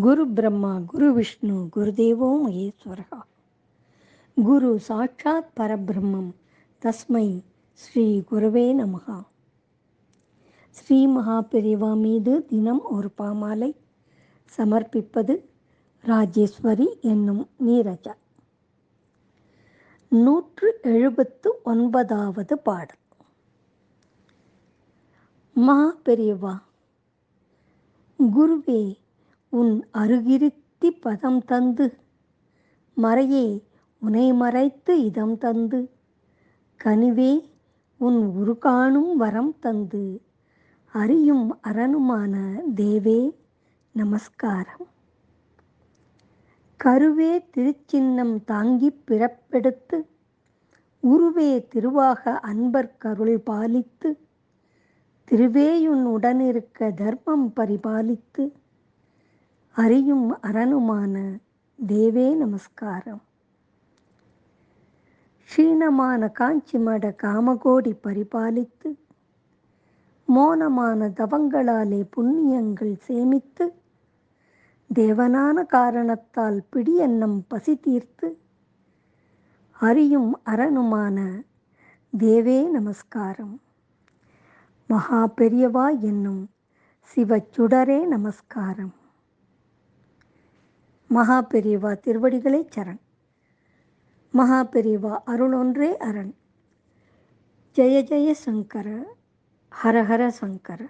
குரு பிரம்மா குரு விஷ்ணு குருதேவோ மகேஸ்வரகா குரு சாட்சாத் பரபிரம்மம். தஸ்மை ஸ்ரீ குருவே நமகா. ஸ்ரீ மகாபெரிவா மீது தினம் ஒரு பாமாலை சமர்ப்பிப்பது ராஜேஸ்வரி என்னும் நீரஜா. நூற்று எழுபத்து ஒன்பதாவது பாடல். மகா பெரியவா குருவே உன் அருகிருத்தி பதம் தந்து. மறையே உனை மறைத்து இதம் தந்து. கனிவே உன் உருகாணும் வரம் தந்து. அறியும் அரணுமான தேவே நமஸ்காரம். கருவே திருச்சின்னம் தாங்கி பிறப்பெடுத்து உருவே திருவாக அன்பர் கருள் பாலித்து திருவேயுன் உடனிருக்க தர்மம் பரிபாலித்து அறியும் அரணுமான தேவே நமஸ்காரம். க்ஷீணமான காஞ்சிமட காமகோடி பரிபாலித்து மோனமான தவங்களாலே புண்ணியங்கள் சேமித்து தேவனான காரணத்தால் பிடியன்னம் பசி தீர்த்து அறியும் அரணுமான தேவே நமஸ்காரம். மகா பெரியவா என்னும் சிவச்சுடரே நமஸ்காரம். மகா பெரியவா திருவடிகளே சரண். மகா பெரியவா அருள் ஒன்றே அரண். ஜெய ஜெய சங்கர ஹரஹர சங்கர.